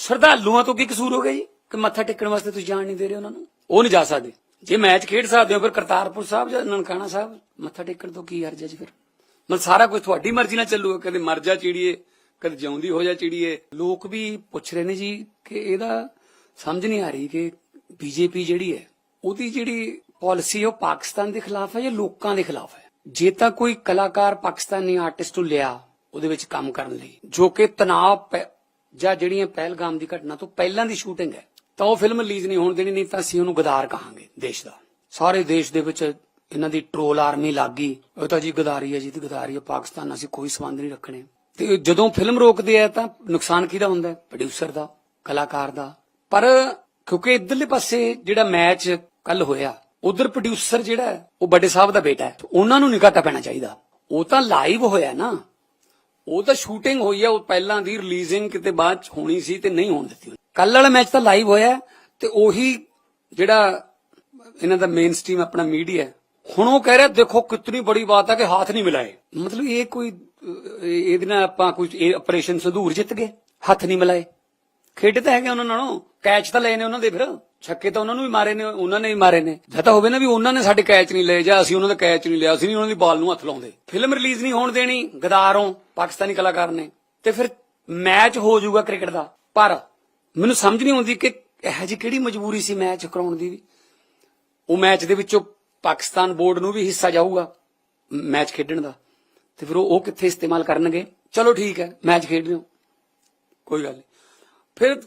ਸ਼ਰਧਾਲੂਆਂ ਤੋਂ ਕੀ ਕਸੂਰ ਹੋ ਗਿਆ ਜੀ? ਕਿ ਮੱਥਾ ਟੇਕਣ ਵਾਸਤੇ ਤੁਸੀਂ ਜਾਣ ਨਹੀਂ ਦੇ ਰਹੇ ਉਹਨਾਂ ਨੂੰ? ਉਹ ਨਹੀਂ ਜਾ ਸਕਦੇ। ਜੇ ਮੈਚ ਖੇਡ ਸਕਦੇ ਹੋ ਫਿਰ ਕਰਤਾਰਪੁਰ ਸਾਹਿਬ ਜਾਂ ਨਨਕਾਣਾ ਸਾਹਿਬ ਮੱਥਾ ਟੇਕਣ ਤੋਂ ਕੀ ਹਰਜ ਹੈ ਜੀ ਫਿਰ? ਮਤਲਬ ਸਾਰਾ ਕੁਝ ਤੁਹਾਡੀ ਮਰਜ਼ੀ ਨਾਲ ਚੱਲੂਗਾ ਕਦੇ ਮਰ ਜਾ ਚਿੜੀਏ ਕਦੇ ਜਿਉਂਦੀ ਹੋ ਜਾ ਚਿੜੀਏ। ਲੋਕ ਵੀ ਪੁੱਛ ਰਹੇ ਨੇ ਜੀ ਕਿ ਇਹਦਾ ਸਮਝ ਨਹੀਂ ਆ ਰਹੀ ਕਿ ਬੀਜੇਪੀ ਜਿਹੜੀ ਹੈ ਉਹਦੀ ਜਿਹੜੀ ਪਾਲਿਸੀ ਉਹ ਪਾਕਿਸਤਾਨ ਦੇ ਖਿਲਾਫ ਹੈ ਜਾਂ ਲੋਕਾਂ ਦੇ ਖਿਲਾਫ ਹੈ? ਜੇ ਤਾਂ ਕੋਈ ਕਲਾਕਾਰ ਪਾਕਿਸਤਾਨੀ ਆਰਟਿਸਟ ਨੂੰ ਲਿਆ ਉਹਦੇ ਵਿੱਚ ਕੰਮ ਕਰਨ ਲਈ ਜੋ ਕਿ ਤਣਾਅ ਜਾਂ ਜਿਹੜੀਆਂ ਪਹਿਲਗਾਮ ਦੀ ਘਟਨਾ ਤੋਂ ਪਹਿਲਾਂ ਦੀ ਸ਼ੂਟਿੰਗ ਹੈ, ਤਾਂ ਉਹ ਫਿਲਮ ਰਿਲੀਜ਼ ਨਹੀਂ ਹੋਣ ਦੇਣੀ, ਨਹੀਂ ਤਾਂ ਅਸੀਂ ਉਹਨੂੰ ਗਦਾਰ ਕਹਾਂਗੇ ਦੇਸ਼ ਦਾ। ਸਾਰੇ ਦੇਸ਼ ਦੇ ਵਿੱਚ ਇਹਨਾਂ ਦੀ ਟ੍ਰੋਲ ਆਰਮੀ ਲੱਗ ਗਈ। ਉਹ ਤਾਂ ਜੀ ਗਦਾਰੀ ਹੈ ਜੀ, ਤੇ ਗਦਾਰੀ ਹੈ ਪਾਕਿਸਤਾਨ ਨਾਲ ਅਸੀਂ ਕੋਈ ਸੰਬੰਧ ਨਹੀਂ ਰੱਖਣੇ। ਤੇ ਜਦੋਂ ਫਿਲਮ ਰੋਕਦੇ ਆ ਤਾਂ ਨੁਕਸਾਨ ਕਿਹਦਾ ਹੁੰਦਾ ਪ੍ਰੋਡਿਊਸਰ ਦਾ, ਕਲਾਕਾਰ ਦਾ। ਪਰ ਕਿਉਂਕਿ ਇਧਰਲੇ ਪਾਸੇ ਜਿਹੜਾ ਮੈਚ ਕੱਲ ਹੋਇਆ, ਉਧਰ ਪ੍ਰੋਡਿਊਸਰ ਜਿਹੜਾ ਉਹ ਵੱਡੇ ਸਾਹਿਬ ਦਾ ਬੇਟਾ ਹੈ। ਉਹਨਾਂ ਨੂੰ ਨਹੀਂ ਘਾਟਾ ਪੈਣਾ ਚਾਹੀਦਾ। ਉਹ ਤਾਂ ਲਾਈਵ ਹੋਇਆ ਨਾ। ਉਹ ਤਾਂ ਸ਼ੂਟਿੰਗ ਹੋਈ ਹੈ ਉਹ ਪਹਿਲਾਂ ਦੀ ਰਿਲੀਜ਼ਿੰਗ ਕਿਤੇ ਬਾਅਦ ਚ ਹੋਣੀ ਸੀ ਤੇ ਨਹੀਂ ਹੋਣ ਦਿੱਤੀ ਕੱਲ ਵਾਲਾ ਮੈਚ ਤਾਂ ਲਾਈਵ ਹੋਇਆ ਤੇ ਉਹੀ ਜਿਹੜਾ ਇਹਨਾਂ ਦਾ ਮੇਨ ਸਟ੍ਰੀਮ ਆਪਣਾ ਮੀਡੀਆ ਹੁਣ ਉਹ ਕਹਿ ਰਿਹਾ, ਦੇਖੋ ਕਿਤਨੀ ਬੜੀ ਬਾਤ ਹੈ ਕਿ ਹੱਥ ਨਹੀਂ ਮਿਲਾਏ। ਮਤਲਬ ਇਹ ਕੋਈ ਇਹਦੇ ਨਾਲ ਆਪਾਂ ਕੋਈ ਆਪਰੇਸ਼ਨ ਸੰਧੂਰ ਜਿੱਤ ਗਏ। ਹੱਥ ਨਹੀਂ ਮਿਲਾਏ। ਖੇਡੇ ਤਾਂ ਹੈਗੇ ਉਹਨਾਂ ਨਾਲੋਂ, ਕੈਚ ਤਾਂ ਲਏ ਨੇ ਉਹਨਾਂ ਦੇ ਫਿਰ। ਛੱਕੇ ਤਾਂ ਉਹਨਾਂ ਨੂੰ ਵੀ ਮਾਰੇ ਨੇ, ਉਹਨਾਂ ਨੇ ਵੀ ਮਾਰੇ ਨੇ। ਜਾਂ ਤਾਂ ਹੋਵੇ ਨਾ ਵੀ ਉਹਨਾਂ ਨੇ ਸਾਡੇ ਕੈਚ ਨਹੀਂ ਲਏ, ਜਾਂ ਅਸੀਂ ਉਹਨਾਂ ਦਾ ਕੈਚ ਨਹੀਂ ਲਿਆ, ਅਸੀਂ ਨਹੀਂ ਉਹਨਾਂ ਦੀ ਬਾਲ ਨੂੰ ਹੱਥ ਲਾਉਂਦੇ। ਫਿਲਮ ਰਿਲੀਜ਼ ਨਹੀਂ ਹੋਣ ਦੇਣੀ, ਗਦਾਰੋਂ, ਪਾਕਿਸਤਾਨੀ ਕਲਾਕਾਰ ਨੇ। ਤੇ ਫਿਰ ਮੈਚ ਹੋ ਜਾਊਗਾ ਕ੍ਰਿਕਟ ਦਾ। ਪਰ ਮੈਨੂੰ ਸਮਝ ਨਹੀਂ ਆਉਂਦੀ ਕਿ ਇਹ ਜੀ ਕਿਹੜੀ ਮਜਬੂਰੀ ਸੀ ਮੈਚ ਕਰਾਉਣ ਦੀ ਵੀ। ਉਹ ਮੈਚ ਦੇ ਵਿੱਚੋਂ ਪਾਕਿਸਤਾਨ ਬੋਰਡ ਨੂੰ ਵੀ ਹਿੱਸਾ ਜਾਊਗਾ ਮੈਚ ਖੇਡਣ ਦਾ। ਤੇ ਫਿਰ ਉਹ ਕਿੱਥੇ ਇਸਤੇਮਾਲ ਕਰਨਗੇ? ਚਲੋ ਠੀਕ ਹੈ, ਮੈਚ ਖੇਡ ਲਿਓ ਕੋਈ ਗੱਲ ਨਹੀਂ। ਫਿਰ